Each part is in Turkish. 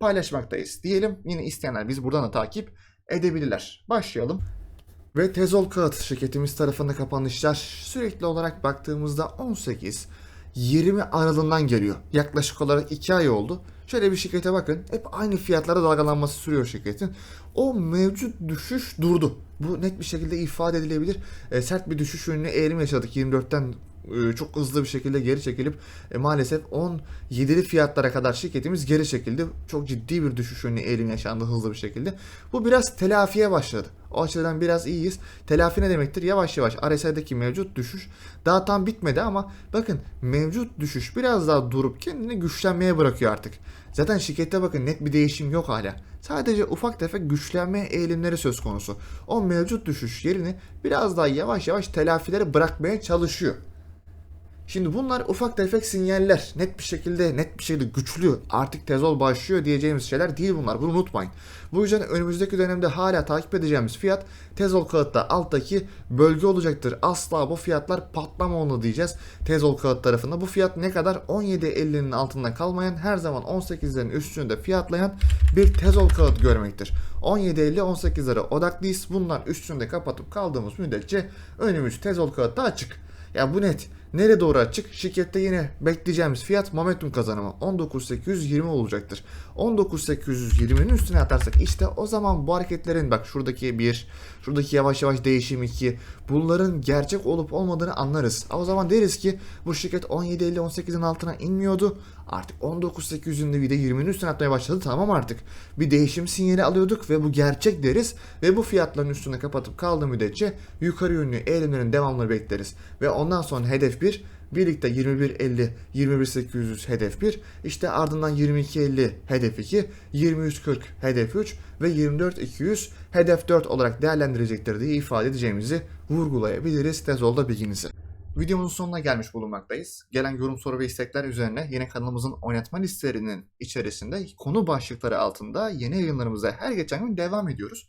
paylaşmaktayız diyelim. Yine isteyenler biz buradan da takip edebilirler. Başlayalım. Ve Tezol Kağıt şirketimiz tarafında kapanışlar sürekli olarak baktığımızda 18 20 aralığından geliyor. Yaklaşık olarak 2 ay oldu. Şöyle bir şirkete bakın. Hep aynı fiyatlara dalgalanması sürüyor şirketin. O mevcut düşüş durdu. Bu net bir şekilde ifade edilebilir. E, sert bir düşüş yönüne eğilim yaşadık 24'ten e, çok hızlı bir şekilde geri çekilip e, maalesef 17'li fiyatlara kadar şirketimiz geri çekildi. Çok ciddi bir düşüş yönüne eğilim yaşandı hızlı bir şekilde. Bu biraz telafiye başladı. O açıdan biraz iyiyiz. Telafi ne demektir? Yavaş yavaş RSI'deki mevcut düşüş daha tam bitmedi ama bakın mevcut düşüş biraz daha durup kendini güçlenmeye bırakıyor artık. Zaten şirkette bakın net bir değişim yok hala. Sadece ufak tefek güçlenme eğilimleri söz konusu. O mevcut düşüş yerini biraz daha yavaş yavaş telafilere bırakmaya çalışıyor. Şimdi bunlar ufak tefek sinyaller. Net bir şekilde, net bir şekilde güçlü artık tezol başlıyor diyeceğimiz şeyler değil bunlar. Bunu unutmayın. Bu yüzden önümüzdeki dönemde hala takip edeceğimiz fiyat tezol kağıtta alttaki bölge olacaktır. Asla bu fiyatlar patlamamalı diyeceğiz tezol kağıt tarafında. Bu fiyat ne kadar? 17.50'nin altında kalmayan her zaman 18'lerin üstünde fiyatlayan bir tezol kağıt görmektir. 17.50-18'lere odaklıyız. Bunlar üstünde kapatıp kaldığımız müddetçe önümüz tezol kağıtta açık. Ya bu net. Nereye doğru açık? Şirkette yine bekleyeceğimiz fiyat momentum kazanımı 19.820 olacaktır. 19.820'nin üstüne atarsak işte o zaman bu hareketlerin bak şuradaki bir, şuradaki yavaş yavaş değişim 2 bunların gerçek olup olmadığını anlarız. O zaman deriz ki bu şirket 17.50-18'in altına inmiyordu. Artık 19.800'ün de de 20'nin üstüne atmaya başladı. Tamam artık bir değişim sinyali alıyorduk ve bu gerçek deriz. Ve bu fiyatların üstüne kapatıp kaldığı müddetçe yukarı yönlü eğilimlerin devamını bekleriz. Ve ondan sonra hedef 1 Birlikte 21.50, 21.800 hedef 1, işte ardından 22.50 hedef 2, 23.40 hedef 3 ve 24.200 hedef 4 olarak değerlendirecektir diye ifade edeceğimizi vurgulayabiliriz tezolda bilginizi. Videomuzun sonuna gelmiş bulunmaktayız. Gelen yorum, soru ve istekler üzerine yine kanalımızın oynatma listelerinin içerisinde konu başlıkları altında yeni yayınlarımıza her geçen gün devam ediyoruz.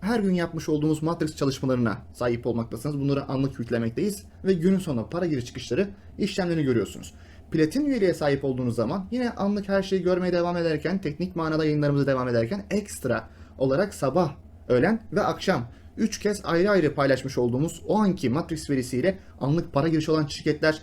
her gün yapmış olduğumuz Matrix çalışmalarına sahip olmaktasınız. Bunları anlık yüklemekteyiz ve günün sonunda para giriş çıkışları işlemlerini görüyorsunuz. Platin üyeliğe sahip olduğunuz zaman yine anlık her şeyi görmeye devam ederken, teknik manada yayınlarımıza devam ederken ekstra olarak sabah, öğlen ve akşam 3 kez ayrı ayrı paylaşmış olduğumuz o anki Matrix verisiyle anlık para girişi olan şirketler